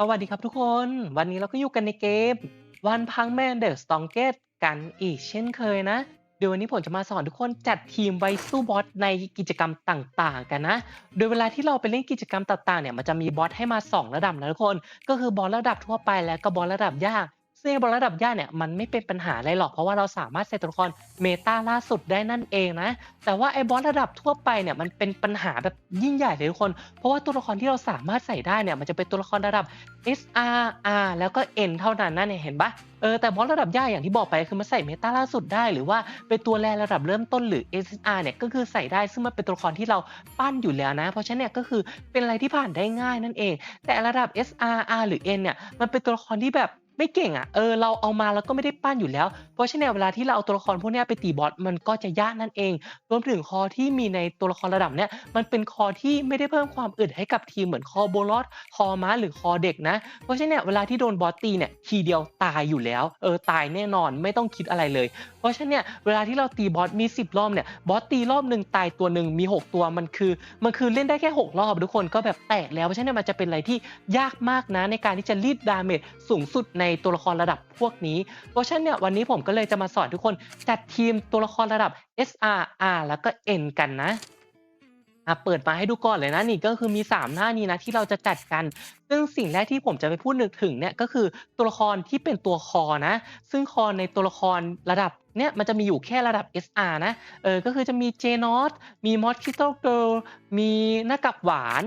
สวัสดีครับทุกคน วันนี้เราก็อยู่กันในเกม วันพังแมนเดอะสตองเกตกันอีกเช่นเคยนะ เดี๋ยววันนี้ผมจะมาสอนทุกคนจัดทีมไว้สู้บอสในกิจกรรมต่างๆ กันนะ โดยเวลาที่เราไปเล่นกิจกรรมต่างๆเนี่ยมันจะมีบอสให้มา 2 ระดับนะทุกคน ก็คือบอสระดับทั่วไปและก็บอสระดับยาก ซึ่งบอสระดับยากเนี่ยมันไม่เป็นปัญหาอะไรหรอกเพราะว่าเราสามารถใส่ตัวละครเมตาล่าสุดได้นั่นเองนะ แต่ว่าไอ้บอสระดับทั่วไปเนี่ยมันเป็นปัญหาแบบยิ่งใหญ่เลยทุกคน เพราะว่าตัวละครที่เราสามารถใส่ได้เนี่ยมันจะเป็นตัวละครระดับ S R R แล้วก็ N เท่านั้นนั่นเองเห็นปะเออแต่บอสระดับยากอย่างที่บอกไปคือมันใส่เมตาล่าสุดได้ หรือว่าเป็นตัวแรระดับเริ่มต้นหรือ S R เนี่ยก็คือใส่ได้ซึ่งมันเป็นตัวละครที่เราปั้นอยู่แล้วนะ เพราะฉะนั้นเนี่ยก็คือเป็นอะไรที่ผ่านได้ง่ายนั่นเอง แต่ระดับ S R R หรือ N เนี่ยมันเป็นตัวละครที่แบบ ไม่เก่งอะเออเราเอามาแล้วก็ไม่ได้ปั้นอยู่แล้ว เพราะฉะนั้นเวลาที่เราเอาตัวละครพวกนี้ไปตีบอสมันก็จะยากนั่นเอง รวมถึงคอที่มีในตัวละครระดับเนี้ยมันเป็นคอที่ไม่ได้เพิ่มความอึดให้กับทีมเหมือนคอโบลอสคอม้าหรือคอเด็กนะ เพราะฉะนั้นเวลาที่โดนบอสตีเนี่ยทีเดียวตายอยู่แล้วเออตายแน่นอนไม่ต้องคิดอะไรเลย เพราะฉะนั้นเวลาที่เราตีบอสมี 10 รอบเนี่ยบอสตีรอบหนึ่งตายตัวหนึ่งมี 6 ตัวมันคือ มันคือเล่นได้แค่ 6 รอบทุกคนก็แบบแตกแล้วเพราะฉะนั้นมันจะเป็นอะไรที่ยากมากนะในการที่จะรีดดาเมจสูงสุดในตัวละครระดับพวกนี้เพราะฉะนั้นเนี่ยวันนี้ผมก็เลยจะมาสอนทุกคนจัดทีมตัวละครระดับ S R R แล้วก็ N กันนะ่ะเปิดมาให้ดูก่อนเลยนะนี่ก็คือมี 3 หน้านี้นะที่เราจะจัดกัน ซึ่งสิ่งแรกที่ผมจะไปพูดนึกถึงเนี่ยก็คือตัวละครที่เป็นตัวคอนะ ซึ่งคอในตัวละครระดับเนี่ยมันจะมีอยู่แค่ระดับ SR นะเออก็คือจะมีเจนอสมีมอสคิโตเกิลมีหน้ากับหวาน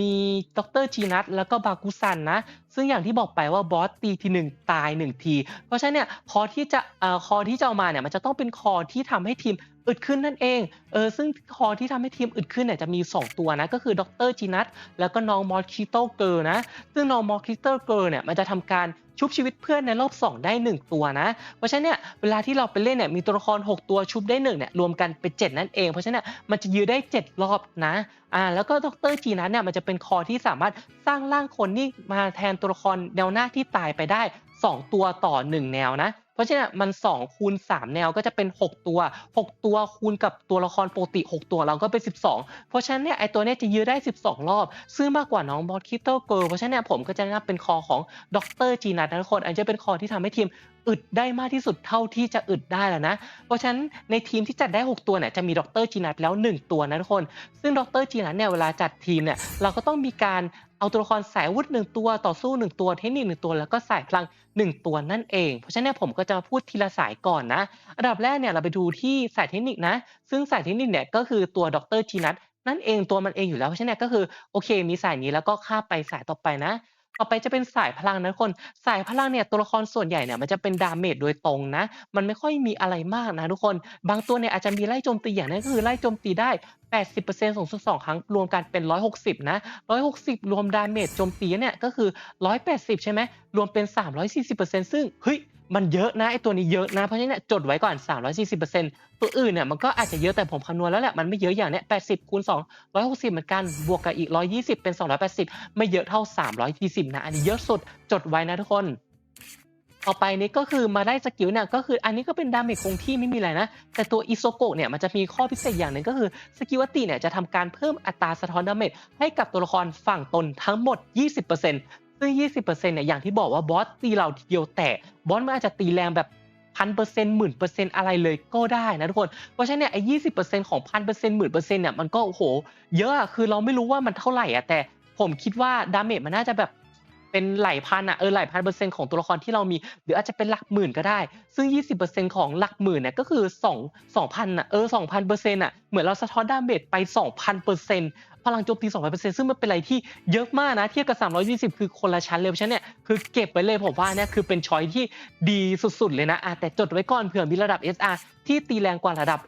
มีดรจีนัทแล้วก็บากุซันนะ ซึ่งอย่างที่บอกไปว่าบอสตีทีหนึ่งตายหนึ่งที เพราะฉะนั้นเนี่ยคอที่จะเอ่อคอที่จะเอามาเนี่ยมันจะต้องเป็นคอที่ทำให้ทีม อึดขึ้นนั่นเองเออซึ่งคอที่ทำให้ทีมอึดขึ้นเนี่ยจะมี 2 ตัวนะก็คือดรจีนัทแล้วก็น้องมอสคิโตเกิลนะซึ่งน้องมอสคิโตเกิลเนี่ยมันจะทำการชุบชีวิตเพื่อนในรอบ 2 ได้ 1 ตัวนะ เพราะฉะนั้นเนี่ยเวลาที่เราไปเล่นเนี่ยมีตัวละคร 6 ตัวชุบได้1เนี่ยรวมกันเป็น 7 นั่นเอง เพราะฉะนั้นมันจะยื้อได้ 7 รอบนะอ่าแล้วก็ดรจีนัทเนี่ยมันจะเป็นคอที่สามารถสร้างร่างคนที่มาแทนตัวละครแนวหน้าที่ตายไปได้ 2 ตัวต่อ 1 แนวนะ เพราะฉะนั้นมัน2คูณ3แนวก็จะเป็น 6 ตัว 6 ตัวคูณกับตัวละครปกติ 6 ตัวเราก็เป็น 12 เพราะฉะนั้นเนี่ยไอตัวเนี้ยจะยื้อได้ 12 รอบ ซึ่งมากกว่าน้องบอสคิตเตเกิร์เพราะฉะนั้นเนี่ยผมก็จะนะนำเป็นคอของดรจีนัทนะทุกคนอันจะเป็นคอที่ทำให้ทีมอึดได้มากที่สุดเท่าที่จะอึดได้แล้วนะ เพราะฉะนั้นในทีมที่จัดได้ 6 ตัวเนี่ยจะมีดรจีนัทแล้ว 1 ตัวนะทุกคน ซึ่งดรจีนัทเนี่ยเวลาจัดทีมเนี่ยเราก็ต้องมีการ เอาตัวละครสายวุฒิหนึ่งตัวต่อสู้หนึ่งตัวเทคนิคหนึ่งตัวแล้วก็สายพลังหนึ่งตัวนั่นเอง เพราะฉะนั้นผมก็จะมาพูดทีละสายก่อนนะอันดับแรกเนี่ยเราไปดูที่สายเทคนิคนะ ซึ่งสายเทคนิคเนี่ยก็คือตัวดรจีนัทนั่นเองตัวมันเองอยู่แล้วเพราะฉะนั้นก็คือโอเค มีสายนี้แล้วก็ข้าไปสายต่อไปนะ ต่อไปจะเป็นสายพลังนะคน สายพลังเนี่ยตัวละครส่วนใหญ่เนี่ยมันจะเป็นดาเมจโดยตรงนะ มันไม่ค่อยมีอะไรมากนะทุกคน บางตัวเนี่ยอาจจะมีไล่โจมตีอย่างนั้นก็คือไล่โจมตีได้ 80%สูงสุด2ครั้งรวมกันเป็น 160 นะ 160 รวมดาเมจโจมตีเนี่ยก็คือ 180 ใช่ไหมรวมเป็น 340%ซึ่งเฮ้ย มันเยอะนะไอตัวนี้เยอะนะ เพราะฉะนั้นเนยจดไว้ก่อน 340%ตัวอื่นเนี่ยมันก็อาจจะเยอะแต่ผมคำนวณแล้วแหละมันไม่เยอะอย่างเนี้ย80คูณ2 160 เหมือนกันบวกกับอีก 120 เป็น 280 ไม่เยอะเท่า 340 นะอันนี้เยอะสุดจดไว้นะทุกคนต่อไปนี้ก็คือมาได้สกิลเนี่ยก็คืออันนี้ก็เป็นดาเมจคงที่ไม่มีอะไรนะ แต่ตัวอิโซโกะเนี่ยมันจะมีข้อพิเศษอย่างหนึ่งก็คือสกิลวัตติเนี่ยจะทำการเพิ่มอัตราสะท้อนดาเมจให้กับตัวละครฝั่งตนทั้งหมด 20% ซึ่ง 20%เนี่ยอย่างที่บอกว่าบอสตีเราทีเดียวแต่บอสมันอาจจะตีแรงแบบพันเปอร์เซ็นต์หมื่นเปอร์เซ็นต์อะไรเลยก็ได้นะทุกคน เพราะฉะนั้นเนี่ยไอ้ยี่สิบเปอร์เซ็นต์ของพันเปอร์เซ็นต์หมื่นเปอร์เซ็นต์เนี่ยมันก็โอ้โห เยอะคือเราไม่รู้ว่ามันเท่าไหร่อะแต่ผมคิดว่าดาเมจมันน่าจะแบบ เป็นหลายพันอะเออหลายพันเปอร์เซ็นต์ของตัวละครที่เรามี หรืออาจจะเป็นหลักหมื่นก็ได้ ซึ่ง 20%ของหลักหมื่นเนี่ยก็คือ2 2,000อะเออ2,000เปอร์เซ็นต์อะเหมือนเราสะท้อนดาเมจไป 2,000เปอร์เซ็นต์พลังโจมตี 2,000%ซึ่งมันเป็นอะไรที่เยอะมากนะ เทียบกับ 320 คือคนละชั้นเลยเพราะฉะนั้นเนี่ยคือเก็บไว้เลยผมว่าเนี่ยคือเป็นช้อยที่ดีสุดๆเลยนะอะแต่จดไว้ก่อนเผื่อมีระดับ SR ที่ตีแรงกว่าระดับ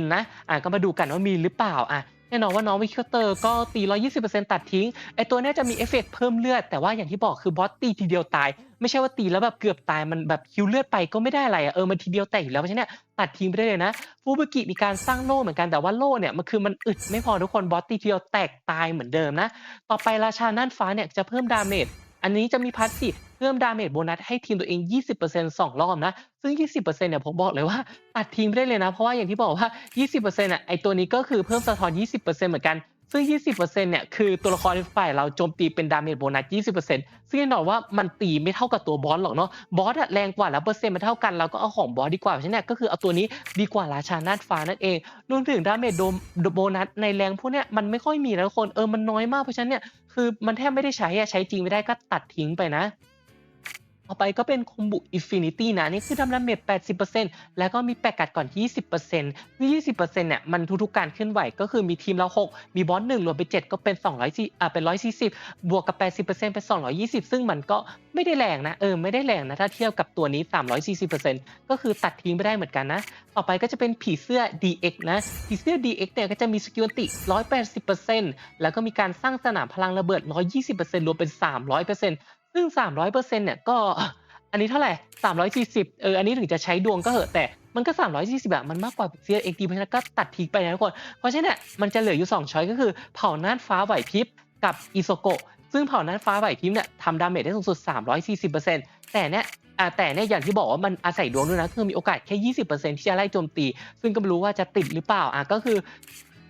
N นะอะก็มาดูกันว่ามีหรือเปล่าอะ แน่นอนว่าน้องวิคเตอร์ก็ตี 120%ตัดทิ้ง ไอตัวเนี้ยจะมีเอฟเฟกต์เพิ่มเลือด แต่ว่าอย่างที่บอกคือบอสตีทีเดียวตาย ไม่ใช่ว่าตีแล้วแบบเกือบตายมันแบบคิวเลือดไปก็ไม่ได้อะไรอะเออมันทีเดียวแตกอยู่แล้วเพราะฉะนั้นเนยตัดทิ้งไปได้เลยนะฟูบุกิมีการสร้างโล่เหมือนกันแต่ว่าโล่เนี่ยมันคือมันอึดไม่พอทุกคนบอสตีทีเดียวแตกตายเหมือนเดิมนะ ต่อไปราชาน่านฟ้าเนี่ยจะเพิ่มดาเมจ อันนี้จะมีพาสซีฟเพิ่มดาเมจโบนัสให้ทีมตัวเอง 20%สองรอบนะ ซึ่ง 20%เนี่ยผมบอกเลยว่าตัดทิ้งไปได้เลยนะ เพราะว่าอย่างที่บอกว่า 20%อะไอตัวนี้ก็คือเพิ่มสะท้อน 20%เหมือนกัน ซึ่ง 20%เนี่ย คือตัวละครในฝ่ายเราโจมตีเป็นดาเมจโบนัส 20%ซึ่งแน่นอนว่ามันตีไม่เท่ากับตัวบอสหรอกเนาะ บอสอะแรงกว่าแล้วเปอร์เซ็นต์มันเท่ากันเราก็เอาของบอสดีกว่าเพราะฉะนั้นเนยก็คือเอาตัวนี้ดีกว่าราชานาดฟ้านั่นเอง รวมถึงดาเมจโดมโบนัสในแรงพวกเนี้ยมันไม่ค่อยมีนะทุกคน เออ มันน้อยมากเพราะฉะนั้นเนี่ย คือมันแทบไม่ได้ใช้อะใช้จริงไม่ได้ก็ตัดทิ้งไปนะ ต่อไปก็เป็นคอมบุอินฟินิตี้นะ นี่คือทำดาเมจ80%แล้วก็มีแปะกัดก่อน 20%คือ20%เนี่ยมันทุกๆการเคลื่อนไหวก็คือมีทีมเรา 6 มีบอส1รวมเป็น7ก็เป็น200อ่าเป็น 140 บวกกับ 80%เป็น 220 ซึ่งมันก็ไม่ได้แรงนะ เออ ไม่ได้แรงนะ ถ้าเทียบกับตัวนี้ 340%ก็คือตัดทิ้งไม่ได้เหมือนกันนะ ต่อไปก็จะเป็นผีเสื้อ DX นะ ผีเสื้อ DX เนี่ยก็จะมีสกิลติ 180%แล้วก็มีการสร้างสนามพลังระเบิด 120%รวมเป็น 300% ซึ่ง 300%เนี่ยก็อันนี้เท่าไหร่ 340 เออ อันนี้ถึงจะใช้ดวงก็เหอะแต่มันก็ 340อะมันมากกว่าเซียเอ็กดีเพราะฉะนั้นก็ตัดทิ้งไปนะทุกคน เพราะฉะนั้นเนี่ยมันจะเหลืออยู่ 2ช้อยก็คือเผ่าน่านฟ้าไหวพริบกับอิโซโกะซึ่งเผ่าน่านฟ้าไหวพริบเนี่ยทำดาเมจได้สูงสุด 340%แต่เนี่ยอ่าแต่เนี่ยอย่างที่บอกว่ามันอาศัยดวงด้วยนะคือมีโอกาสแค่ 20%ที่จะไล่โจมตี ซึ่งก็ไม่รู้ว่าจะติดหรือเปล่าอะก็คือ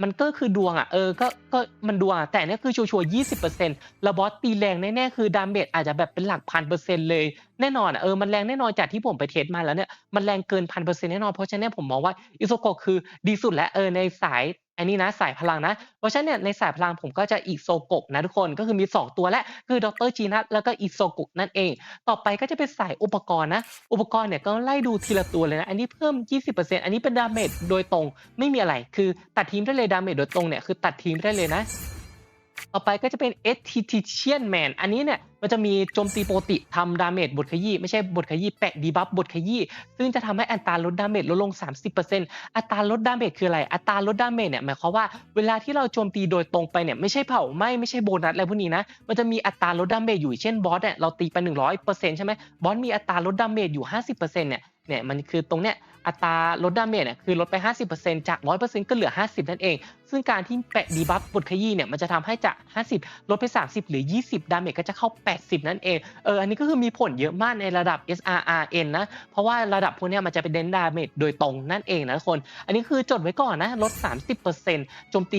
มันก็คือดวงอะเออก็ก็มันดวงอะแต่เนี่ยคือชัวร์ๆยี่สิบเปอร์เซ็นต์แล้วบอสตีแรงแน่ๆคือดาเมจอาจจะแบบเป็นหลักพันเปอร์เซ็นต์เลยแน่นอนอะเออมันแรงแน่นอนจากที่ผมไปเทสมาแล้วเนี่ยมันแรงเกินพันเปอร์เซ็นต์แน่นอนเพราะฉะนั้นผมมองว่าอิโซโกะคือดีสุดแล้วเออในสาย อันนี้นะสายพลังนะ เพราะฉะนั้นเนี่ยในสายพลังผมก็จะอิโซโกะนะทุกคนก็คือมี 2 ตัวและคือดรจีนัทแล้วก็อิโซโกะนั่นเอง ต่อไปก็จะเป็นสายอุปกรณ์นะ อุปกรณ์เนี่ยก็ไล่ดูทีละตัวเลยนะ อันนี้เพิ่ม 20%อันนี้เป็นดาเมจโดยตรงไม่มีอะไร คือตัดทีมได้เลยดาเมจโดยตรงเนี่ยคือตัดทีมได้เลยนะ ต่อไปก็จะเป็น e s t h e t i a n Man อันนี้เนี่ยมันจะมีโจมตีปกติทำดาเมจบทขยี้ไม่ใช่บทขยี้แปะดีบัฟบทขยี้ซึ่งจะทำให้อัตราลดดาเมจลดลง 30%อัตราลดดาเมจคืออะไร อัตราลดดาเมจเนี่ยหมายความว่าเวลาที่เราโจมตีโดยตรงไปเนี่ยไม่ใช่เผาไหม่ไม่ใช่โบนัสอะไรพวกนี้นะมันจะมีอัตราลดดาเมจอยู่เช่นบอสเนี่ยเราตีไป 100%ใช่ไหมบอสมีอัตราลดดาเมจอยู่ 50%เนี่ยเนี่ยมันคือตรงเนี้ย อัตราลดดาเมจเนี่ยคือลดไป 50%จาก 100%ก็เหลือ 50 นั่นเอง ซึ่งการที่แปะดีบัฟบทขยี้เนี่ยมันจะทำให้จาก 50 ลดไป 30 หรือ 20 ดาเมจก็จะเข้า 80 นั่นเองเอออันนี้ก็คือมีผลเยอะมากในระดับ SRRN นะ เพราะว่าระดับพวกนี้มันจะเป็นเน้นดาเมจโดยตรงนั่นเองนะทุกคน อันนี้คือจดไว้ก่อนนะลด 30%โจมตี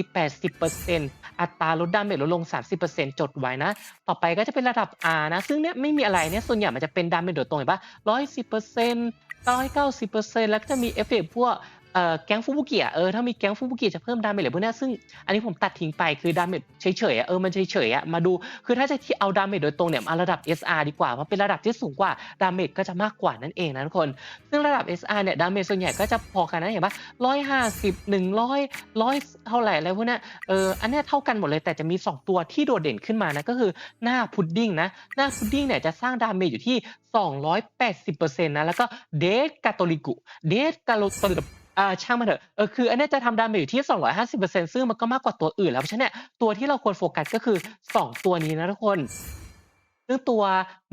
80%อัตราลดดาเมจลดลง 30%จดไว้นะ ต่อไปก็จะเป็นระดับ R นะ ซึ่งเนี่ยไม่มีอะไรเนี่ยส่วนใหญ่มันจะเป็นดาเมจโดยตรงเห็นปะ110% 190%แล้วก็จะมีเอฟเฟกต์พวก เอ่อแก๊งฟูบุกิอะเออถ้ามีแก๊งฟูบุกิจะเพิ่มดาเมจเหลือพวกเนี้ยซึ่งอันนี้ผมตัดทิ้งไปคือดาเมจเฉยๆอะเออมันเฉยๆอะมาดูคือถ้าจะที่เอาดาเมจโดยตรงเนี่ยมาระดับ SR ดีกว่าเพราะเป็นระดับที่สูงกว่าดาเมจก็จะมากกว่านั่นเองนะทุกคน ซึ่งระดับ SR เนี่ยดาเมจส่วนใหญ่ก็จะพอกันนะเห็นปะ150 100 100เท่าไหร่อะไรพวกเนี้ยเอออันเนี้ยเท่ากันหมดเลยแต่จะมี 2 ตัวที่โดดเด่นขึ้นมานะก็คือหน้าพุดดิ้งนะหน้าพุดดิ้งเนี่ยจะสร้างดาเมจอยู่ที่ 280%นะแล้วก็เดกาโตลิกุเดกาโตลิกุ อ่าช่างมันเถอะเออคืออันเนี้ยจะทำดาเมจอยู่ที่ 250%ซึ่งมันก็มากกว่าตัวอื่นแล้วเพราะฉะนั้นเนี่ยตัวที่เราควรโฟกัสก็คือ 2 ตัวนี้นะทุกคน ซึ่งตัว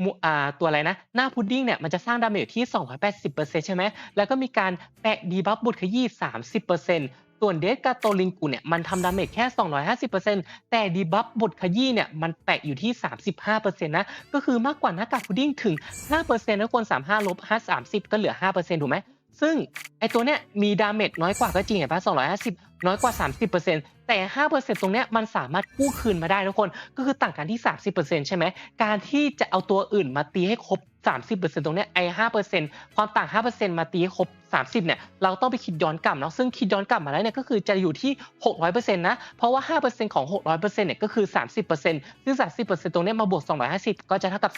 มูอ่าตัวอะไรนะ หน้าพุดดิ้งเนี่ยมันจะสร้างดาเมจอยู่ที่ 280%ใช่ไหมแล้วก็มีการแปะดีบัฟบุตรขยี้ 30%ส่วนเดสกาโตลิงกูเนี่ยมันทำดาเมจแค่ 250%แต่ดีบัฟบทขยี้เนี่ยมันแปะอยู่ที่ 35%นะก็คือมากกว่าหน้ากากพุดดิ้งถึง 5%นะคน35ลบ5 30 ก็เหลือ 5%ถูกไหม ซึ่งไอตัวเนี้ยมีดาเมจน้อยกว่าก็จริงเห็นปะ250 น้อยกว่า 30%แต่ 5%ตรงเนี้ยมันสามารถกู้คืนมาได้ทุกคน ก็คือต่างกันที่ 30%ใช่ไหม การที่จะเอาตัวอื่นมาตีให้ครบ30%ตรงเนี้ยไอ้5%ความต่าง 5%มาตีให้ครบ 30เนี่ยเราต้องไปคิดย้อนกลับเนาะซึ่งคิดย้อนกลับมาแล้วเนี่ยก็คือจะอยู่ที่ 600%นะเพราะว่า 5%ของ 600%เนี่ยก็คือ 30%ซึ่ง 30%ตรงเนี้ยมาบวก 250 ก็จะเท่ากับ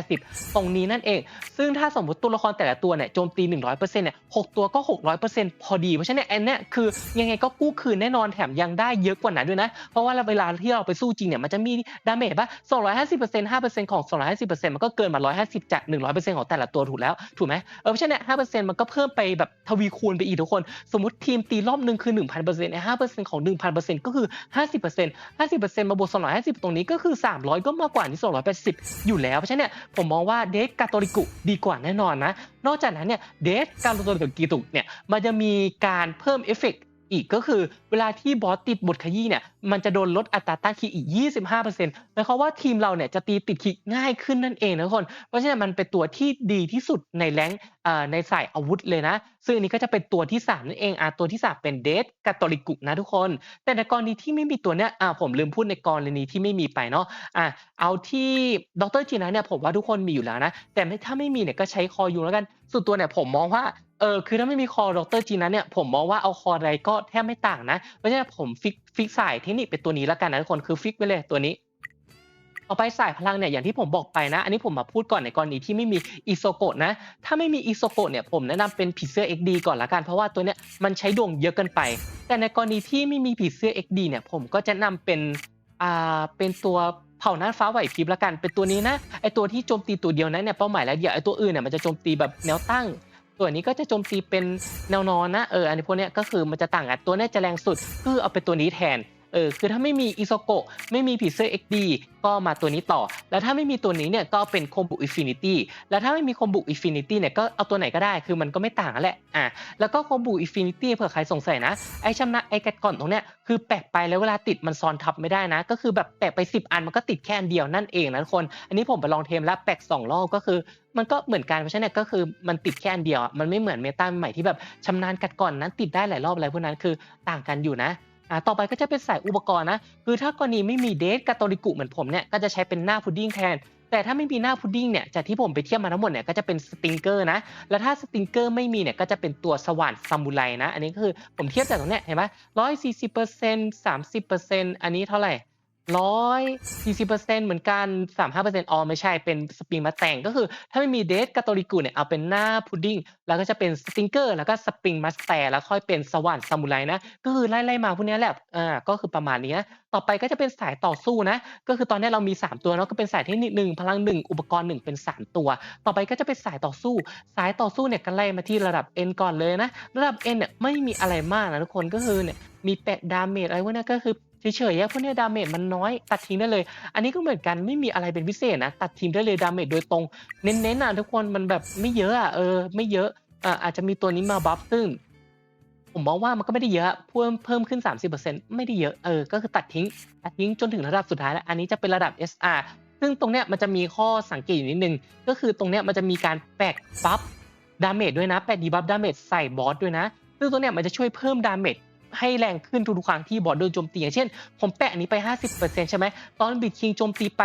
280 ตรงนี้นั่นเอง ซึ่งถ้าสมมติตัวละครแต่ละตัวเนี่ยโจมตี 100%เนี่ย6ตัวก็ 600%พอดี เพราะฉะนั้นอันเนี้ยคือยังไงก็กู้คืนแน่นอนแถมยังได้เยอะกว่านั้นด้วยนะเพราะว่าเวลาที่เราไปสู้จริงเนี่ยมันจะมีดาเมจป่ะ250% 5%ของ 250%มันก็เกินมา 150จากหนึ่งร้อยเปอร์เซ็นต์ของแต่ละตัวถูกแล้วถูกไหมเออเพราะฉะนั้นห้าเปอร์เซ็นต์มันก็เพิ่มไปแบบทวีคูณไปอีกทุกคน สมมติทีมตีรอบหนึ่งคือหนึ่งพันเปอร์เซ็นต์ไอ้ห้าเปอร์เซ็นต์ของหนึ่งพันเปอร์เซ็นต์ก็คือห้าสิบเปอร์เซ็นต์ห้าสิบเปอร์เซ็นต์มาบวกสองร้อยห้าสิบตรงนี้ก็คือสามร้อยก็มากกว่านี่สองร้อยแปดสิบอยู่แล้วเพราะฉะนั้นผมมองว่าเดสกาโตริกุดีกว่าแน่นอนนะนอกจากนั้นเนี่ยเดสกาโตริกุกีตุกเนี่ยมันจะมีการเพิ่มเอฟเฟก อีกก็คือเวลาที่บอสติดบทขยี้เนี่ยมันจะโดนลดอัตราต้านคีอีก 25%หมายความว่าทีมเราเนี่ยจะตีติดคีง่ายขึ้นนั่นเองนะทุกคน เพราะฉะนั้นมันเป็นตัวที่ดีที่สุดในแรงค์เอ่อในสายอาวุธเลยนะ ซึ่งอันนี้ก็จะเป็นตัวที่ 3 นั่นเองอะตัวที่ 3 เป็นเดสกาตอลิกุนะทุกคน แต่ในกรณีที่ไม่มีตัวเนี้ยอ่าผมลืมพูดในกรณีที่ไม่มีไปเนาะอะเอาที่ดรจีนะเนี่ยผมว่าทุกคนมีอยู่แล้วนะ แต่ถ้าไม่มีเนี่ยก็ใช้คอยูแล้วกันส่วนตัวเนี่ยผมมองว่าเออคือถ้าไม่มีคอดรจีนะเนี่ยผมมองว่าเอาคออะไรก็แทบไม่ต่างนะเพราะฉะนั้นผมฟิกฟิกสายเทคนิคเป็นตัวนี้แล้วกันนะทุกคนคือฟิกไปเลยตัวนี้ต่อไปสายพลังเนี่ยอย่างที่ผมบอกไปนะ อันนี้ผมมาพูดก่อนในกรณีที่ไม่มีอิโซโกะนะ ถ้าไม่มีอิโซโกะเนี่ยผมแนะนำเป็นผีเสื้อ XD ก่อนละกัน เพราะว่าตัวเนี้ยมันใช้ดวงเยอะเกินไป แต่ในกรณีที่ไม่มีผีเสื้อ XD เนี่ยผมก็จะนำเป็นอ่าเป็นตัว เผ่าน่านฟ้าไหวพริบละกันเป็นตัวนี้นะไอตัวที่โจมตีตัวเดียวนั้นเนี่ยเป้าหมายแล้วเดียวไอตัวอื่นเนี่ยมันจะโจมตีแบบแนวตั้ง ตัวนี้ก็จะโจมตีเป็นแนวนอนนะเอออันนี้พวกเนี้ยก็คือมันจะต่างกันตัวนี้จะแรงสุดคือเอาเป็นตัวนี้แทน เออคือถ้าไม่มีอิโซโกะไม่มีผีเสื้อ XD ก็มาตัวนี้ต่อ แล้วถ้าไม่มีตัวนี้เนี่ยก็เป็นโคบุอินฟินิตี้แล้วถ้าไม่มีโคบุอินฟินิตี้เนี่ยก็เอาตัวไหนก็ได้คือมันก็ไม่ต่างกันแหละอะแล้วก็โคบุอินฟินิตี้เผื่อใครสงสัยนะไอ้ชำนะไอ้กัดก่อนตรงเนี้ยคือแปะไปแล้วเวลาติดมันซ้อนทับไม่ได้นะ ก็คือแบบแปะไป 10 อันมันก็ติดแค่อันเดียวนั่นเองนะทุกคน อันนี้ผมไปลองเทมแล้วแปะสองรอบก็คือมันก็เหมือนกันเพราะฉะนั้นก็คือมันติดแค่อันเดียว มันไม่เหมือนเมตาใหม่ที่แบบชำนาญกัดก่อนนั้นติดได้หลายรอบอะไรพวกนั้นคือต่างกันอยู่นะ อ่าต่อไปก็จะเป็นสายอุปกรณ์นะ คือถ้ากรณีไม่มีเดทกาโตริกุเหมือนผมเนี่ยก็จะใช้เป็นหน้าพุดดิ้งแทน แต่ถ้าไม่มีหน้าพุดดิ้งเนี่ยจากที่ผมไปเทียบมาทั้งหมดเนี่ยก็จะเป็นสติงเกอร์นะ แล้วถ้าสติงเกอร์ไม่มีเนี่ยก็จะเป็นตัวสว่านซามูไรนะ อันนี้ก็คือผมเทียบจากตรงเนี้ยเห็นไหมร้อยสี่สิบเปอร์เซ็นต์สามสิบเปอร์เซ็นต์อันนี้เท่าไหร่ ร้อยสี่สิบเปอร์เซ็นต์เหมือนกันสามห้าเปอร์เซ็นต์ออไม่ใช่เป็นสปริงมาแต่งก็คือ ถ้าไม่มีเดทกาโตริกุเนี่ยเอาเป็นหน้าพุดดิ้งแล้วก็จะเป็นสติงเกอร์แล้วก็สปริงมาแต่แล้วค่อยเป็นสว่านซามูไรนะก็คือไล่ๆมาพวกเนี้ยแหละอ่าก็คือประมาณนี้ต่อไปก็จะเป็นสายต่อสู้นะ ก็คือตอนนี้เรามี 3 ตัวเนาะก็เป็นสายเทคนิคหนึ่งพลังหนึ่งอุปกรณ์หนึ่งเป็น 3 ตัว ต่อไปก็จะเป็นสายต่อสู้ สายต่อสู้เนี่ยก็ไล่มาที่ระดับ N ก่อนเลยนะ ระดับ N เนี่ยไม่มีอะไรมากนะทุกคนก็คือเนี่ยมีแปะดาเมจอะไรพวกนี้ก็คือ เฉยๆพวกเนี้ยดาเมจมันน้อยตัดทิ้งได้เลย อันนี้ก็เหมือนกันไม่มีอะไรเป็นพิเศษนะตัดทิ้งได้เลยดาเมจโดยตรง เน้นๆอะทุกคนมันแบบไม่เยอะอะเออไม่เยอะอ่าอาจจะมีตัวนี้มาบัฟซึ่งผมมองว่ามันก็ไม่ได้เยอะเพิ่มเพิ่มขึ้น 30%ไม่ได้เยอะเออก็คือตัดทิ้งตัดทิ้งจนถึงระดับสุดท้ายแล้ว อันนี้จะเป็นระดับ SR ซึ่งตรงเนี้ยมันจะมีข้อสังเกตอยู่นิดนึง ก็คือตรงเนี้ยมันจะมีการแปะบัฟดาเมจด้วยนะแปะดีบัฟดาเมจใส่บอสด้วยนะ ซึ่งตัวเนี้ยมันจะช่วยเพิ่มดาเมจ ให้แรงขึ้นทุกๆครั้งที่บอสโดนโจมตีอย่างเช่น ผมแปะอันนี้ไป 50%ใช่ไหมตอนบิดคิงโจมตีไป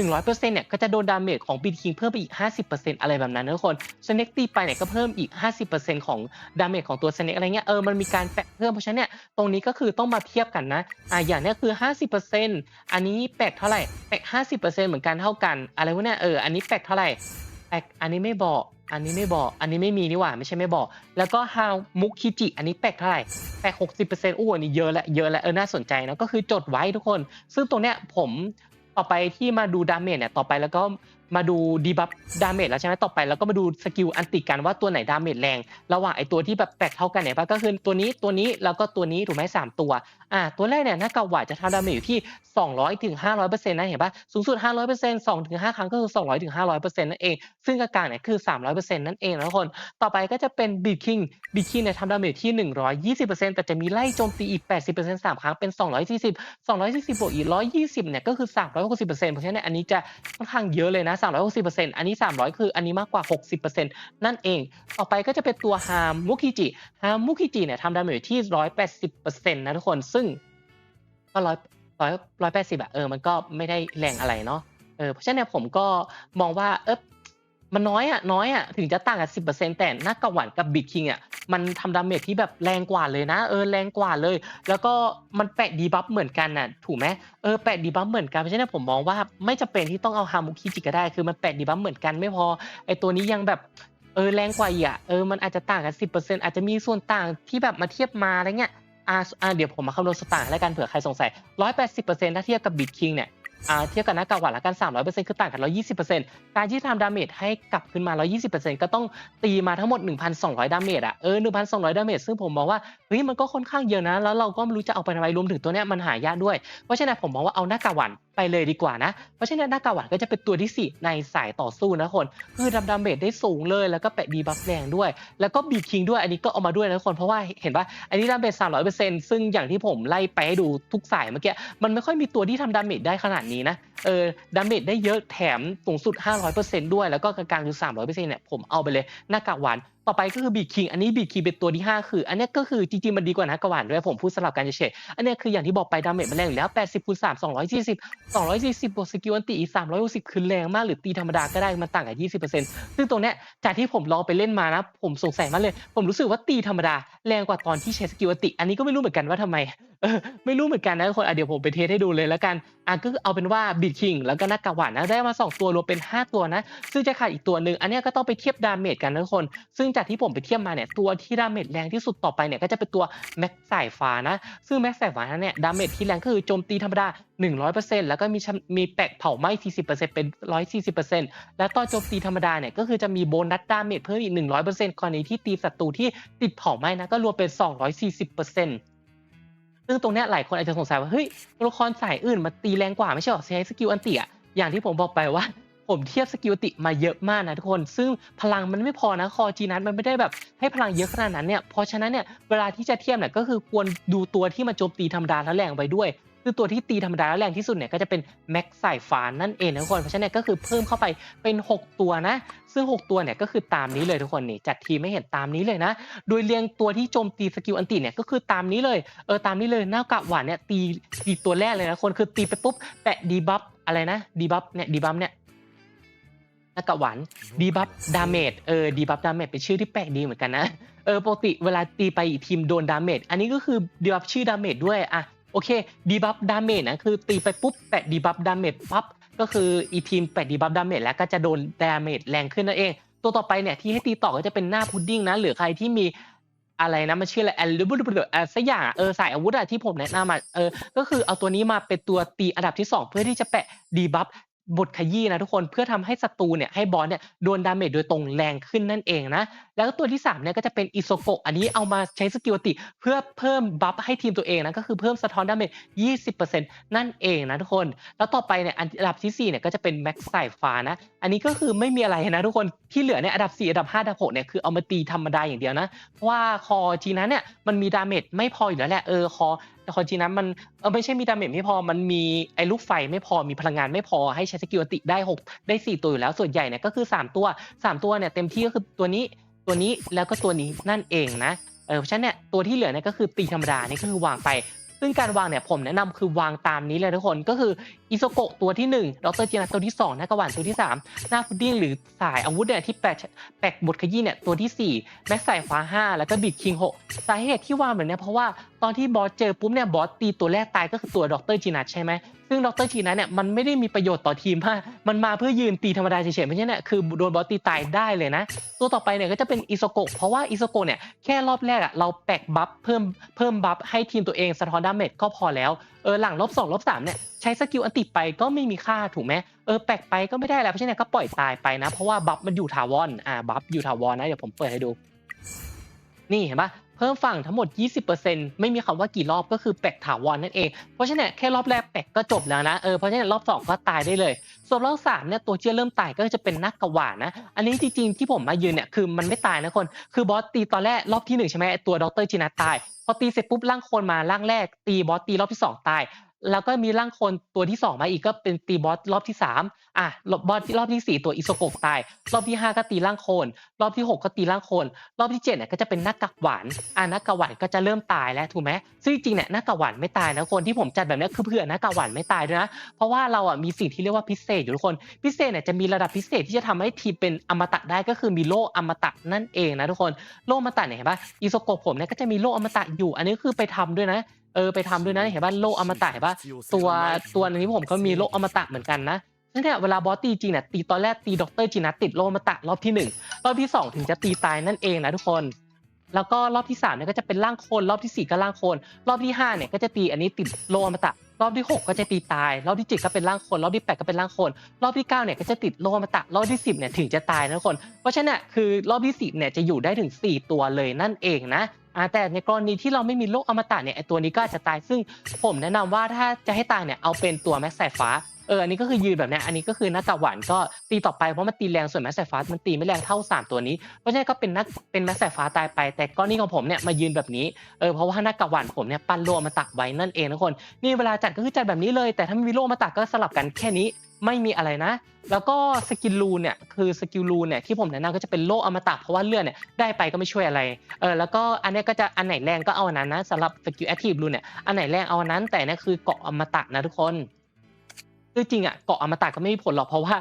100%เนี่ยก็จะโดนดาเมจของบิดคิงเพิ่มไปอีก 50%อะไรแบบนั้นนะทุกคนสเน็กตีไปเนี่ยก็เพิ่มอีก 50%ของดาเมจของตัวสเน็กอะไรเงี้ยเออมันมีการแปะเพิ่มเพราะฉะนั้นเนี่ยตรงนี้ก็คือต้องมาเทียบกันนะอ่าอย่างนี้คือ 50%อันนี้แปะเท่าไหร่แปะ50%เหมือนกันเท่ากันอะไรวกเนี้ยเอออันนี้แปะเท่าไหร่แปะอันนี้ไม่บอก อันนี้ไม่บอก อันนี้ไม่มีนี่หว่า ไม่ใช่ไม่บอก แล้วก็ฮาวมุกคิจิ อันนี้แปลกเท่าไหร่แปลกหกสิบเปอู้อันนี้เยอะและเยอะและเออ น่าสนใจนะก็คือจดไว้ทุกคน ซึ่งตรงเนี้ยผมต่อไปที่มาดูดาเมจเนี่ย ต่อไปแล้วก็ มาดูดีบัฟดาเมจแล้วใช่ไหมต่อไปแล้วก็มาดูสกิลอันติกันว่าตัวไหนดาเมจแรง ระหว่างไอตัวที่แบบแปลกเท่ากันเนี่ยปะก็คือตัวนี้ตัวนี้แล้วก็ตัวนี้ถูกไหมสามตัวอ่าตัวแรกเนี่ยหน้ากากวาดจะทำดาเมจอยู่ที่ 200ถึง500เปอร์เซ็นต์นะเห็นปะสูงสุด 500เปอร์เซ็นต์2ถึง5ครั้งก็คือ 200ถึง500เปอร์เซ็นต์นั่นเอง ซึ่งกลางๆเนี่ยคือ 300เปอร์เซ็นต์นั่นเองนะทุกคนต่อไปก็จะเป็นบีคิงบีคิงเนี่ยทำดาเมจที่ 120เปอร์เซ็นต์แต่จะมีไล่โจมตีอีก 80เปอร์เซ็นต์สามครั้งเป็น 240 240บวกอีก120เนี่ยก็คือ360เปอร์เซ็นต์เพราะฉะนั้นอันนี้จะค่อนข้างเยอะเลยนะ360เปอร์เซ็นต์อันนี้ 300 คืออันนี้มากกว่า 60เปอร์เซ็นต์นั่นเอง ต่อไปก็จะเป็นตัวฮามุคิจิฮามุคิจิเนี่ยทำดาเมจที่ 180เปอร์เซ็นต์นะทุกคนซึ่งก็ร้อยร้อยร้อยแปดสิบอะเออมันก็ไม่ได้แรงอะไรเนาะเออเพราะฉะนั้นผมก็มองว่าเออ มันน้อยอะน้อยอะถึงจะต่างกันสิบเปอร์เซ็นแต่หน้ากากหวานกับบิ๊กคิงอะมันทำดาเมจที่แบบแรงกว่าเลยนะ เออแรงกว่าเลย แล้วก็มันแปะดีบัฟเหมือนกันน่ะ ถูกไหมเออแปะดีบัฟเหมือนกันเพราะฉะนั้นผมมองว่าไม่จำเป็นที่ต้องเอาฮามุคิจิก็ได้คือมันแปะดีบัฟเหมือนกันไม่พอไอตัวนี้ยังแบบเออแรงกว่าอีกอะเออมันอาจจะต่างกันสิบเปอร์เซ็นอาจจะมีส่วนต่างที่แบบมาเทียบมาอะไรเงี้ยอ่าอ่าเดี๋ยวผมมาคำนวณสตางค์แล้วกันเผื่อใครสงสัย180%ถ้าเทียบกับบิตคิงเนี่ย อ่าเทียบกับหน้ากากหวานละกัน 300%คือต่างกัน 120%การที่ทำดาเมจให้กลับขึ้นมา 120%ก็ต้องตีมาทั้งหมด 1,200 ดาเมจอะเออ 1,200 ดาเมจซึ่งผมมองว่าเฮ้ยมันก็ค่อนข้างเยอะนะ แล้วเราก็ไม่รู้จะเอาไปทำไมรวมถึงตัวเนี้ยมันหายากด้วย เพราะฉะนั้นผมมองว่าเอาหน้ากากหวานไปเลยดีกว่านะ เพราะฉะนั้นหน้ากากหวานก็จะเป็นตัวที่สี่ในสายต่อสู้นะคนคือทำดาเมจได้สูงเลยแล้วก็แปะดีบัฟแรงด้วย แล้วก็บีคิงด้วยอันนี้ก็เอามาด้วยนะคนเพราะว่าเห็นว่าอันนี้ดาเมจ300%ซึ่งอย่างที่ผมไล่ไปให้ดูทุกสายเมื่อกี้มันไม่ค่อยมีตัวที่ทำดาเมจได้ขนาดนี้นะเออดาเมจได้เยอะแถมสูงสุด 500%ด้วยแล้วก็กลางๆคือ300%เนี่ยผมเอาไปเลยหน้ากากหวาน ต่อไปก็คือบีคิงอันนี้บีคิงเป็นตัวที่ 5 คือ อันนี้ก็คือจริงๆมันดีกว่านะกวานด้วยผมพูดสลับกันเฉยๆอันนี้คืออย่างที่บอกไปดาเมจมันแรงอยู่แล้ว 80คูณ3 240 240บวกสกิลอันติอีก360 คือแรงมากหรือตีธรรมดาก็ได้มันต่างกัน20%ซึ่งตรงเนี้ยจากที่ผมลองไปเล่นมานะผมสงสัยมากเลย ผมรู้สึกว่าตีธรรมดาแรงกว่าตอนที่ใช้สกิลอันติอันนี้ก็ไม่รู้เหมือนกันว่าทำไมเออไม่รู้เหมือนกันนะคนอะเดี๋ยวผมไปเทสให้ดูเลยแล้วกันอะก็เอาเป็นว่าบีคิงแล้วก็น้ากกวานนะได้มาสองตัวรวมเป็น 5 ตัวนะ ซึ่งจะขาดอีกตัวหนึ่งอันนี้ก็ต้องไปเทียบดาเมจกันนะคนซึ่งจากที่ผมไปเทียบมาเนี่ยตัวที่ดาเมจแรงที่สุดต่อไปเนี่ยก็จะเป็นตัวแม็กสายฟ้านะ ซึ่งแม็กสายฟ้าเนี่ยดาเมจที่แรงก็คือโจมตีธรรมดา 100%แล้วก็มีมีแปะเผาไหม้ 40%เป็น 140%และตอนโจมตีธรรมดาเนี่ยก็คือจะมีโบนัสดาเมจเพิ่มอีก 100%กรณีที่ตีศัตรูที่ติดเผาไหม้นะก็รวมเป็น 240%ซึ่งตรงนี้หลายคนอาจจะสงสัยว่าเฮ้ยตัวละครสายอื่นมาตีแรงกว่าไม่ใช่หรอใช้สกิลอันติอะอย่างที่ผมบอกไปว่า ผมเทียบสกิลติมาเยอะมากนะทุกคน ซึ่งพลังมันไม่พอนะคอจีนัทมันไม่ได้แบบให้พลังเยอะขนาดนั้นเนี่ยเพราะฉะนั้นเนี่ยเวลาที่จะเทียบเนี่ยก็คือควรดูตัวที่มาโจมตีธรรมดาแล้วแรงไปด้วยคือตัวที่ตีธรรมดาแล้วแรงที่สุดเนี่ยก็จะเป็นแม็กสายฟ้านั่นเองนะทุกคนเพราะฉะนั้นเนยก็คือเพิ่มเข้าไปเป็น 6 ตัวนะ ซึ่ง 6 ตัวเนี่ยก็คือตามนี้เลยทุกคนนี่จัดทีไม่เห็นตามนี้เลยนะ โดยเรียงตัวที่โจมตีสกิลอันติเนี่ยก็คือตามนี้เลยเออตามนี้เลยหน้ากากหวานเนี่ยตีตีตัวแรกเลยนะคนคือตีไปปุ๊บแปะดีบัฟอะไรนะดีบัฟเนี่ยดีบัฟเนี่ย น้ากากหวานดีบัฟดาเมจเออดีบัฟดาเมจเป็นชื่อที่แปลกดีเหมือนกันนะเออปกติเวลาตีไปอีกทีมโดนดาเมจอันนี้ก็คือดีบัฟชื่อดาเมจด้วยอะโอเคดีบัฟดาเมจนะคือตีไปปุ๊บแปะดีบัฟดาเมจปั๊บก็คืออีทีมแปะดีบัฟดาเมจแล้วก็จะโดนดาเมจแรงขึ้นนั่นเอง ตัวต่อไปเนี่ยที่ให้ตีต่อก็จะเป็นหน้าพุดดิ้งนะหรือใครที่มีอะไรนะมันชื่ออะไรแอลลูบูลูบูสักอย่างอะเออสายอาวุธอะที่ผมแนะนำอะเออก็คือเอาตัวนี้มาเป็นตัวตีอันดับที่ 2 เพื่อที่จะแปะดีบัฟ บทขยี้นะทุกคนเพื่อทำให้ศัตรูเนี่ยให้บอสเนี่ยโดนดาเมจโดยตรงแรงขึ้นนั่นเองนะ แล้วก็ตัวที่3เนี่ยก็จะเป็นอิโซโกอันนี้เอามาใช้สกิลติเพื่อเพิ่มบัฟให้ทีมตัวเองนะก็คือเพิ่มสะท้อนดาเมจ20%นั่นเองนะทุกคน แล้วต่อไปเนี่ยอันดับที่4เนี่ยก็จะเป็นแม็กสายฟ้านะอันนี้ก็คือไม่มีอะไรนะทุกคนที่เหลือเนี่ยอันดับ 4 อันดับ 5 อันดับ 6 เนี่ยคือเอามาตีธรรมดาอย่างเดียวนะเพราะว่าคอจีนั้นเนี่ยมันมีดาเมจไม่พออยู่แล้วแหละเออคอ คอจีนั้นมันเออไม่ใช่มีดาเมจไม่พอมันมีไอ้ลูกไฟไม่พอมีพลังงานไม่พอให้ใช้สกิลติได้ 6 ได้ 4 ตัวอยู่แล้วส่วนใหญ่เนี่ยก็คือ 3 ตัว 3 ตัวเนี่ยเต็มที่ก็คือตัวนี้ตัวนี้แล้วก็ตัวนี้นั่นเองนะเออเพราะฉะนั้นเนี่ยตัวที่เหลือเนี่ยก็คือตีธรรมดานี่ก็คือวางไป ซึ่งการวางเนี่ยผมแนะนำคือวางตามนี้เลยทุกคนก็คืออิโซโกะตัวที่1ดรจีนาตัวที่2หน้ากระหว่านตัวที่3หน้าพุดดิ้งหรือสายอาวุธเนี่ยที่แปะแปะบทขยี้เนี่ยตัวที่4แม็กสายฟ้า 5 แล้วก็บิดคิง6สาเหตุที่วางแบบเนี้ยเพราะว่า ตอนที่บอสเจอปุ๊บเนี่ยบอสตีตัวแรกตายก็คือตัวดรจีนัทใช่ไหมซึ่งดรจีนัทเนี่ยมันไม่ได้มีประโยชน์ต่อทีมมากมันมาเพื่อยืนตีธรรมดาเฉยๆไม่ใช่เนี่ยคือโดนบอสตีตายได้เลยนะ ตัวต่อไปเนี่ยก็จะเป็นอิโซโกะเพราะว่าอิโซโกะเนี่ยแค่รอบแรกอะเราแปะบัฟเพิ่มเพิ่มบัฟให้ทีมตัวเองสะท้อนดาเมจก็พอแล้วเออหลังรอบสองรอบสามเนี่ยใช้สกิลอันติไปก็ไม่มีค่าถูกไหมเออแปกไปก็ไม่ได้แล้วเพราะฉะนั้นก็ปล่อยตายไปนะ เพราะว่าบัฟมันอยู่ถาวรอ่าบัฟอยู่ถาวรนะเดี๋ยวผมเปิดให้ดูนี่เห็นปะ พิ่มฝั่งทั้งหมด 20%ไม่มีคำว่ากี่รอบก็คือแปกถาวรนั่นเอง เพราะฉะนั้นแค่รอบแรกแปกก็จบแล้วนะ เออ เพราะฉะนั้นรอบสองก็ตายได้เลย ส่วนรอบสามเนี่ยตัวเชื่อเริ่มตายก็จะเป็นนักกว่านนะ อันนี้จริงๆที่ผมมายืนเนี่ยคือมันไม่ตายนะคน คือบอสตีตอนแรกรอบที่หนึ่งใช่ไหมตัวดรจินาตาย พอตีเสร็จปุ๊บร่างโคนมาร่างแรกตีบอสตีรอบที่สองตาย แล้วก็มีร่างคนตัวที่สองมาอีกก็เป็นตีบอสรอบที่สามอะบอสที่รอบที่สี่ตัวอิโซโกะตาย รอบที่ห้าก็ตีร่างโคน รอบที่หกก็ตีร่างโคน รอบที่เจ็ดเนี่ยก็จะเป็นน้ากากหวานอะน้ากากหวานก็จะเริ่มตายแล้วถูกไหมซึ่งจริงเนี่ยน้ากากหวานไม่ตายนะคนที่ผมจัดแบบนี้คือเผื่อน้ากากหวานไม่ตายด้วยนะ เพราะว่าเราอะมีสิ่งที่เรียกว่าพิเศษอยู่ทุกคน พิเศษเนี่ยจะมีระดับพิเศษที่จะทำให้ทีมเป็นอมตะได้ก็คือมีโล่อมตะนั่นเองนะทุกคน โล่อมตะเนี่ยเห็นปะอิโซโกผมเนี่ยก็จะมีโล่อมตะอยู่ อันนี้คือไปทำด้วยนะ เออไปทำด้วยนะเห็นปะโล่อมตะเห็นปะตัวตัวนี้ผมก็มีโล่อมตะเหมือนกันนะนั่นเนี่ยเวลาบอสตีจริงเนี่ยตีตอนแรกตีด็อกเตอร์จีนัทติดโล่อมตะรอบที่หนึ่งรอบที่สองถึงจะตีตายนั่นเองนะทุกคน แล้วก็รอบที่3เนี่ยก็จะเป็นร่างโคลนรอบทีสี่4ก็ร่างโคลนรอบที่5เนี่ยก็จะตีอันนี้ติดโลอมตะรอบที่ 6 ก็จะตีตาย รอบที่7ก็เป็นร่างโคลนรอบที่ 8 ก็เป็นร่างโคลนรอบที่9เนี่ยก็จะติดโลอมตะ รอบที่ 10เนี่ยถึงจะตายนะทุกคน เพราะฉะนั้นเนี่ยคือรอบที่ 10เนี่ยจะอยู่ได้ถึง 4 ตัวเลยนั่นเองนะ อ่าแต่ในกรณีที่เราไม่มีโลกอมตะเนี่ยไอตัวนี้ก็อาจจะตายซึ่งผมแนะนำว่าถ้าจะให้ตายเนี่ยเอาเป็นตัวแม็กสายฟ้า เอออันนี้ก็คือยืนแบบเนี้ยอันนี้ก็คือหน้ากาหวานก็ตีต่อไปเพราะมันตีแรงส่วนแมสายฟ้ามันตีไม่แรงเท่าสามตัวนี้ เพราะฉะนั้นก็เป็นนักเป็นแมสายฟ้าตายไป แต่กรณีของผมเนี่ยมายืนแบบนี้เออเพราะว่าหน้ากาหวานผมเนี่ยปั้นโลมาตักไว้นั่นเองทุกคนนี่เวลาจัดก็คือจัดแบบนี้เลย แต่ถ้าไม่มีโลมาตักก็สลับกันแค่นี้ไม่มีอะไรนะ แล้วก็สกิลลูนเนี่ยคือสกิลลูนเนี่ยที่ผมแนะนำก็จะเป็นโลอมตะเพราะว่าเลือดเนี่ยได้ไปก็ไม่ช่วยอะไรเออแล้วก็อันนี้ก็จะอันไหนแรงก็เอาอันนั้นนะสำหรับสกิลแอคทีฟลูนเนี่ยอันไหนแรงเอาอันนั้นแต่นี่คือเกาะอมตะนะทุกคน คือจริงอะเกาะอมตะก็ไม่มีผลหรอกเพราะว่า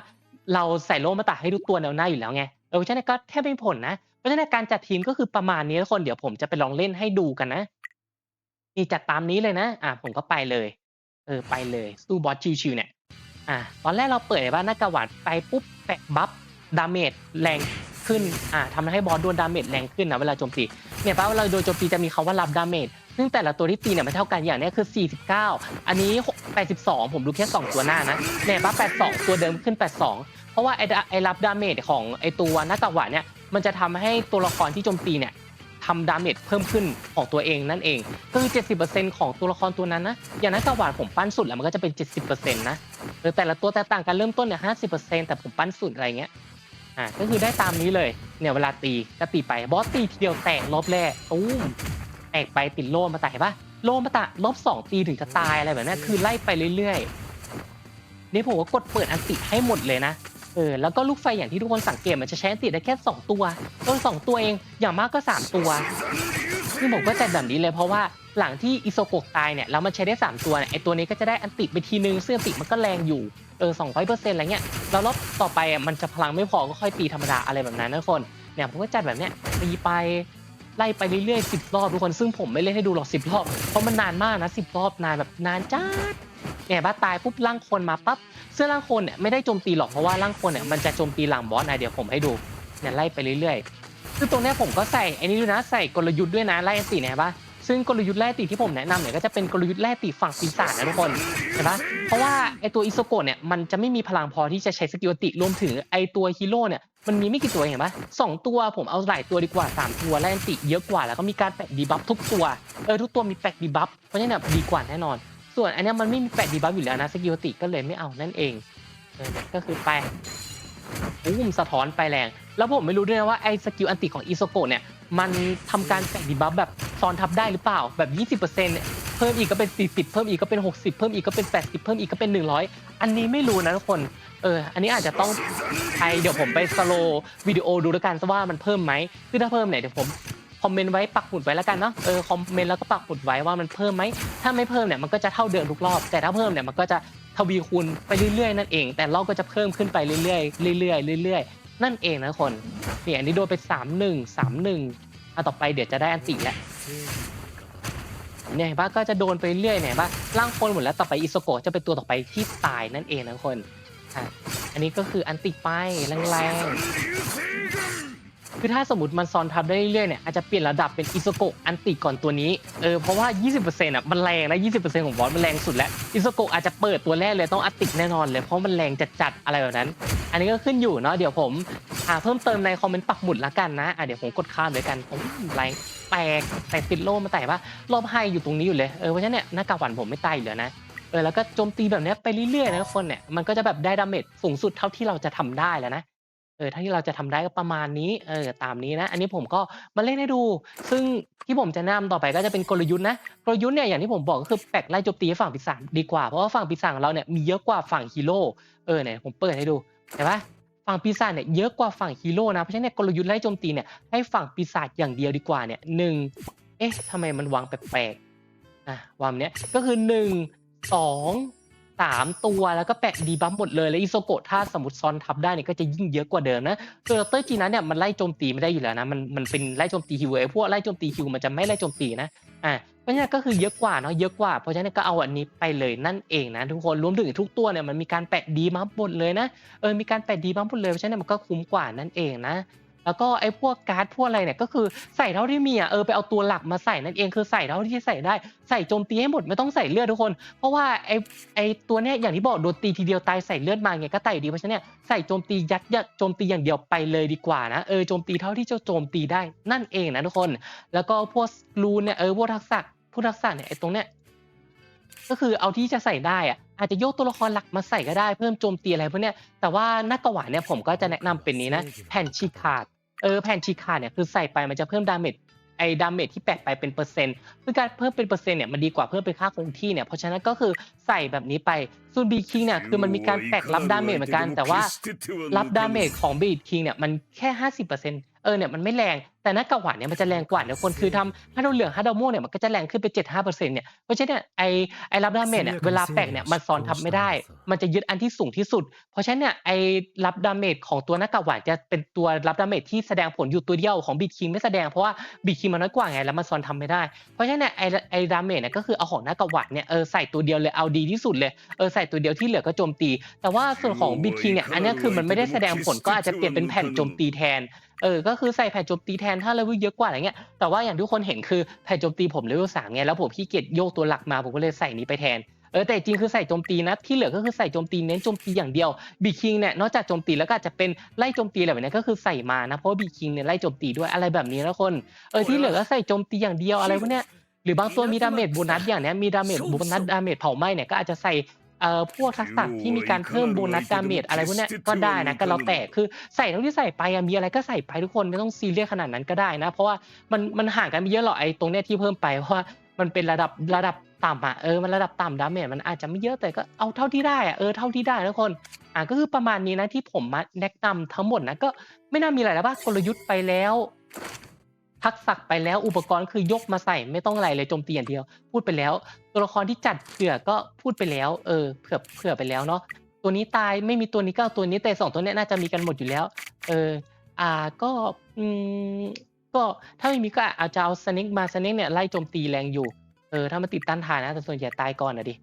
เราใส่โลอมตะให้ทุกตัวแนวหน้าอยู่แล้วไงเออเพราะฉะนั้นก็แทบไม่มีผลนะเพราะฉะนั้นการจัดทีมก็คือประมาณนี้ทุกคนเดี๋ยวผมจะไปลองเล่นให้ดูกันนะนี่จัดตามนี้เลยนะ อะผมก็ไปเลย เออไปเลยสู้บอสชิวๆเนี่ยอะตอนแรกเราเปิดว่าหน้ากากหวานไปปุ๊บแปะบัฟดาเมจแรงขึ้นอ่าทำให้บอสโดนดาเมจแรงขึ้นนะเวลาโจมตีเนี่ยป้าเวลาโดนโจมตีจะมีคำว่ารับดาเมจ ซึ่งแต่ละตัวที่ตีเนี่ยไม่เท่ากันอย่างเนี้ยคือ 49 อันนี้ 82 ผมดูแค่ 2 ตัวหน้านะเนี่ยป้า82 ตัวเดิมขึ้น 82 เพราะว่าไอ้ไอ้รับดาเมจของไอ้ตัวหน้ากาหวานเนี่ยมันจะทำให้ตัวละครที่โจมตีเนี่ยทำดาเมจเพิ่มขึ้นของตัวเองนั่นเองก็คือ 70%ของตัวละครตัวนั้นนะอย่างหน้ากากหวานผมปั้นสุดแล้วมันก็จะเป็น 70%นะหรือแต่ละตัวแตกต่างกันเริ่มต้นเนี่ยห้าสิบเปอร์เซ็นต์แต่ผมปั้นสุดอะไรเงี้ยอ่าก็คือได้ตามนี้เลยเนี่ยเวลาตีก็ตีไปบอสตีทีเดียวแตกรอบแรกตู้ม แตกไปติดโลมาตะเห็นปะโลมาตะรอบสองตีถึงจะตายอะไรแบบนี้คือไล่ไปเรื่อยๆนี่ผมก็กดเปิดอันติให้หมดเลยนะเออแล้วก็ลูกไฟอย่างที่ทุกคนสังเกตมันจะใช้อันติได้แค่สองตัวต้นสองตัวเองอย่างมากก็สามตัวนี่ผมก็จัดแบบนี้เลยเพราะว่าหลังที่อิโซโกะตายเนี่ยแล้วมันใช้ได้ 3 ตัวเนี่ยไอตัวนี้ก็จะได้อันติไปทีนึงซึ่งอันติมันก็แรงอยู่เออสองร้อยเปอร์เซ็นต์อะไรเงี้ยแล้วรอบต่อไปอะมันจะพลังไม่พอก็ค่อยตีธรรมดาอะไรแบบนั้นนะทุกคนเนี่ยผมก็จัดแบบเนี้ยตีไป ไล่ไปเรื่อยๆสิบรอบทุกคนซึ่งผมไม่เล่นให้ดูหรอกสิบรอบ เพราะมันนานมากนะสิบรอบนานแบบนานจ้าเนี่ยบ้าตายปุ๊บร่างคนมาปั๊บเสื้อร่างคนเนี่ยไม่ได้โจมตีหรอกเพราะว่าร่างคนเนี่ยมันจะโจมตีหลังบอสนะเดี๋ยวผมให้ดูเนี่ยไล่ไปเรื่อยๆคือตรงนี้ผมก็ใส่ไอ้นี่ด้วยนะใส่กลยุทธ์ด้วยนะไล่ติเนี่ยเห็นปะซึ่งกลยุทธ์แร่ติที่ผมแนะนำเนี่ยก็จะเป็นกลยุทธ์แร่ติฝั่งปีศาจนะทุกคนเห็นปะเพราะว่าไอตัวอิโซโกะเนี่ยมันจะไม่มีพลังพอที่จะใช้สกิลติรวมถึงไอตัวฮีโร่เนี่ย มันมีไม่กี่ตัวเห็นปะสองตัวผมเอาหลายตัวดีกว่าสามตัวแร่อันติเยอะกว่าแล้วก็มีการแปะดีบัฟทุกตัวเออทุกตัวมีแปะดีบัฟเพราะฉะนั้นเนี่ยดีกว่าแน่นอน ส่วนอันนี้มันไม่มีแปะดีบัฟอยู่แล้วนะสกิลอันติก็เลยไม่เอานั่นเองเออก็คือไปอุ้มสะท้อนไปแรง แล้วผมไม่รู้ด้วยนะว่าไอ้สกิลอันติของอิโซโกะเนี่ยมันทำการแตกดีบัฟแบบซ้อนทับได้หรือเปล่าแบบ 20%เนี่ยเพิ่มอีกก็เป็น 40 เพิ่มอีกก็เป็น 60 เพิ่มอีกก็เป็น 80 เพิ่มอีกก็เป็น 100 อันนี้ไม่รู้นะทุกคน เออ อันนี้อาจจะต้องไปเดี๋ยวผมไปสโลวิดีโอดูแล้วกันว่ามันเพิ่มไหมคือถ้าเพิ่มเนี่ยเดี๋ยวผมคอมเมนต์ไว้ปักหมุดไว้แล้วกันเนาะ เออ คอมเมนต์แล้วก็ปักหมุดไว้ว่ามันเพิ่มไหม ถ้าไม่เพิ่มเนี่ยมันก็จะเท่าเดิมทุกรอบ แต่ถ้าเพิ่มเนี่ยมันก็จะทวีคูณไปเรื่อยๆนั่นเอง แต่รอบก็จะเพิ่มขึ้นไปเรื่อยๆเรื่อยๆเรื่อยๆ นั่นเองนะคนเนี่ยอันนี้โดนไปสามหนึ่งสามหนึ่งอะต่อไปเดี๋ยวจะได้อันติแหละ เนี่ยเห็นปะก็จะโดนไปเรื่อยเนี่ยเห็นปะร่างคนหมดแล้วต่อไปอิโซโกะจะเป็นตัวต่อไปที่ตายนั่นเองนะคนอะอันนี้ก็คืออันติไปแรงๆ คือถ้าสมมติมันซอนทับได้เรื่อยๆเนี่ยอาจจะเปลี่ยนระดับเป็นอิโซโกะอันติก่อนตัวนี้เออเพราะว่า 20%อะมันแรงนะ20%ของบอสมันแรงสุดแล้วอิโซโกะอาจจะเปิดตัวแรกเลยต้องอันติแน่นอนเลยเพราะมันแรงจัดๆอะไรแบบนั้น อันนี้ก็ขึ้นอยู่เนาะเดี๋ยวผมอ่าเพิ่มเติมในคอมเมนต์ปักหมุดละกันนะอะเดี๋ยวผมกดข้ามเลยกันผมแรงแตกแต่ติดโล่มาแต่ว่ารอบไฮอยู่ตรงนี้อยู่เลยเออเพราะฉะนั้นเนี่ยหน้ากากหวันผมไม่ตายอยู่แล้วนะเออแล้วก็โจมตีแบบนี้ไปเรื่อยๆนะทุกคนเนี่ยมันก็จะแบบได้ดาเมจสูงสุดเท่าที่เราจะทำได้แล้วนะ เออเท่าที่เราจะทำได้ก็ประมาณนี้เออตามนี้นะ อันนี้ผมก็มาเล่นให้ดู ซึ่งที่ผมจะแนะนำต่อไปก็จะเป็นกลยุทธ์นะกลยุทธ์เนี่ยอย่างที่ผมบอกก็คือแปกไล่โจมตีให้ฝั่งปีศาจดีกว่าเพราะว่าฝั่งปีศาจของเราเนี่ยมีเยอะกว่าฝั่งฮีโร่เออเนี่ยผมเปิดให้ดูเห็นปะฝั่งปีศาจเนี่ยเยอะกว่าฝั่งฮีโร่นะเพราะฉะนั้นเนยกลยุทธ์ไล่โจมตีเนี่ยให้ฝั่งปีศาจอย่างเดียวดีกว่าเนี่ยหนึ่งเอ๊ะทำไมมันวางแปลกๆอะวางเนี้ยก็คือหนึ่งสอง สามตัวแล้วก็แปะดีบัฟหมดเลยแล้วอิโซโกะถ้าสมมติซ้อนทับได้เนี่ยก็จะยิ่งเยอะกว่าเดิมนะตัวเตอร์จีนั้นเนี่ยมันไล่โจมตีไม่ได้อยู่แล้วนะมันมันเป็นไล่โจมตีฮิวไอ้พวกไล่โจมตีฮิวมันจะไม่ไล่โจมตีนะอะเพราะฉะนั้นก็คือเยอะกว่าเนาะเยอะกว่าเพราะฉะนั้นก็เอาอันนี้ไปเลยนั่นเองนะทุกคนรวมถึงทุกตัวเนี่ยมันมีการแปะดีบัฟหมดเลยนะเออมีการแปะดีบ้างหมดเลยเพราะฉะนั้นมันก็คุ้มกว่านั่นเองนะ แล้วก็ไอ้พวกการ์ดพวกอะไรเนี่ยก็คือใส่เท่าที่มีอะเออไปเอาตัวหลักมาใส่นั่นเองคือใส่เท่าที่ใส่ได้ใส่โจมตีให้หมดไม่ต้องใส่เลือดทุกคน เพราะว่าไอ้ไอ้ตัวเนี้ยอย่างที่บอกโดนตีทีเดียวตายใส่เลือดมาไงก็ตายอยู่ดีเพราะฉะนั้นเนี่ยใส่โจมตียัดยัดโจมตีอย่างเดียวไปเลยดีกว่านะเออโจมตีเท่าที่จะโจมตีได้นั่นเองนะทุกคน แล้วก็พวกรูนเนี่ยเออพวกทักษะพวกทักษะเนี่ยไอ้ตรงเนี้ยก็คือเอาที่จะใส่ได้อะ อาจจะโยกตัวละครหลักมาใส่ก็ได้เพิ่มโจมตีอะไรพวกเนี้ยแต่ว่าหน้ากระหวานเนี่ยผมก็จะแนะนำเป็นนี้นะแผ่นชีคาดเออแผ่นชีคาดเนี่ยคือใส่ไปมันจะเพิ่มดาเมจไอ้ดาเมจที่แปะไปเป็นเปอร์เซ็นต์คือการเพิ่มเป็นเปอร์เซ็นต์เนี่ยมันดีกว่าเพิ่มเป็นค่าคงที่เนี่ยเพราะฉะนั้นก็คือใส่แบบนี้ไปส่วนบีคิงเนี่ยคือมันมีการแปะรับดาเมจเหมือนกัน แต่ว่ารับดาเมจของบีดคิงเนี่ยมันแค่ 50%เออเนี่ยมันไม่แรงแต่หน้ากากหวานเนี่ยมันจะแรงกว่าเนี่ยคนคือทำถ้าเราเหลืองถ้าเราม่วงเนี่ยมันก็จะแรงขึ้นไป75%เนี่ยเพราะฉะนั้นเนี่ยไอไอรับดาเมจเนี่ยเวลาแปะเนี่ยมันซ้อนทับไม่ได้ มันจะยึดอันที่สูงที่สุด เพราะฉะนั้นเนี่ยไอรับดาเมจของตัวหน้ากากหวานจะเป็นตัวรับดาเมจที่แสดงผลอยู่ตัวเดียวของบีดคิงไม่แสดงเพราะว่าบีดคิงมันน้อยกว่าไงแล้วมันซ้อนทำไม่ได้ เพราะฉะนั้นเนี่ยไอไอดาเมจเนี่ยก็คือเอาของหน้ากากหวานเนี่ยเออใส่ตัวเดียวเลยเอาดีที่สุดเลยเออใส่ตัวเดียวที่เหลือก็โจมตี แต่ว่าส่วนของบิดคิงเนี่ยอันเนี้ยคือมันไม่ได้แสดงผลก็อาจจะเปลี่ยนเป็นแผ่นโจมตีแทน เออก็คือใส่แผ่นโจมตีแทนถ้าเลเวลเยอะกว่าอะไรเงี้ยแต่ว่าอย่างทุกคนเห็นคือแผ่นโจมตีผมเลเวลสามไงแล้วผมขี้เกียจโยกตัวหลักมาผมก็เลยใส่นี้ไปแทนเออแต่จริงคือใส่โจมตีนะที่เหลือก็คือใส่โจมตีเน้นโจมตีอย่างเดียวบีคิงเนี่ยนอกจากโจมตีแล้วก็อาจจะเป็นไล่โจมตีอะไรแบบนี้ก็คือใส่มานะเพราะว่าบีคิงเนี่ยไล่โจมตีด้วยอะไรแบบนี้นะคนเออที่เหลือก็ใส่โจมตีอย่างเดียวอะไรพวกเนี้ยหรือบางตัวมีดาเมจโบนัสอย่างเนี้ยมีดาเมจโบนัสดาเมจเผาไหม้เนี่ยก็อาจจะใส่ เอ่อพวกทักษะที่มีการเพิ่มโบนัสดาเมจอะไรพวกเนี้ยก็ได้นะก็แล้วแต่คือใส่เท่าที่ใส่ไปอะมีอะไรก็ใส่ไปทุกคนไม่ต้องซีเรียสขนาดนั้นก็ได้นะ เพราะว่ามันมันห่างกันไม่เยอะหรอกไอ้ตรงเนี้ยที่เพิ่มไปเพราะว่ามันเป็นระดับระดับต่ำอะเออมันระดับต่ำดาเมจมันอาจจะไม่เยอะแต่ก็เอาเท่าที่ได้อะเออเท่าที่ได้ทุกคนอะก็คือประมาณนี้นะที่ผมมาแนะนำทั้งหมดนะก็ไม่น่ามีอะไรแล้วป่ะกลยุทธ์ไปแล้ว ทักษะไปแล้วอุปกรณ์คือยกมาใส่ไม่ต้องอะไรเลยโจมตีอย่างเดียว พูดไปแล้ว ตัวละครที่จัดเผื่อก็พูดไปแล้ว เออเผื่อเผื่อไปแล้วเนาะตัวนี้ตายไม่มีตัวนี้ก็เอาตัวนี้แต่สองตัวนี้น่าจะมีกันหมดอยู่แล้ว เอออ่าก็อืมก็ถ้าไม่มีก็อาจจะเอาสเน็กมาสเน็กเนี่ยไล่โจมตีแรงอยู่เออถ้ามันติดต้านทานนะแต่ส่วนใหญ่ตายก่อนนะดิ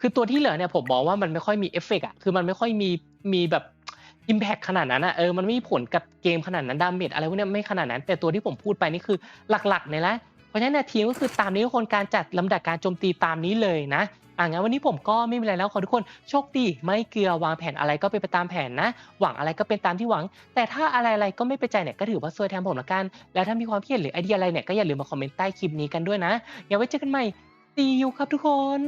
คือตัวที่เหลือเนี่ยผมมองว่ามันไม่ค่อยมีเอฟเฟกต์อะคือมันไม่ค่อยมีมีแบบ อิมแพคขนาดนั้นอะเออมันไม่มีผลกับเกมขนาดนั้นดาเมจอะไรพวกนี้ไม่ขนาดนั้น แต่ตัวที่ผมพูดไปนี่คือหลักๆเนี่ยแหละเพราะฉะนั้นเนยทีมก็คือตามนี้ทุกคนการจัดลำดับการโจมตีตามนี้เลยนะอ่างั้นวันนี้ผมก็ไม่มีอะไรแล้วขอทุกคนโชคดีไม่เกลือวางแผนอะไรก็เป็นไปตามแผนนะ หวังอะไรก็เป็นตามที่หวัง แต่ถ้าอะไรอะไรก็ไม่เป็นใจเนี่ยก็ถือว่าซวยแทนผมละกัน แล้วถ้ามีความคิดเห็นหรือไอเดียอะไรเนี่ยก็อย่าลืมมาคอมเมนต์ใต้คลิปนี้กันด้วยนะอย่าไว้เจอกันใหม่ see you ครับทุกคน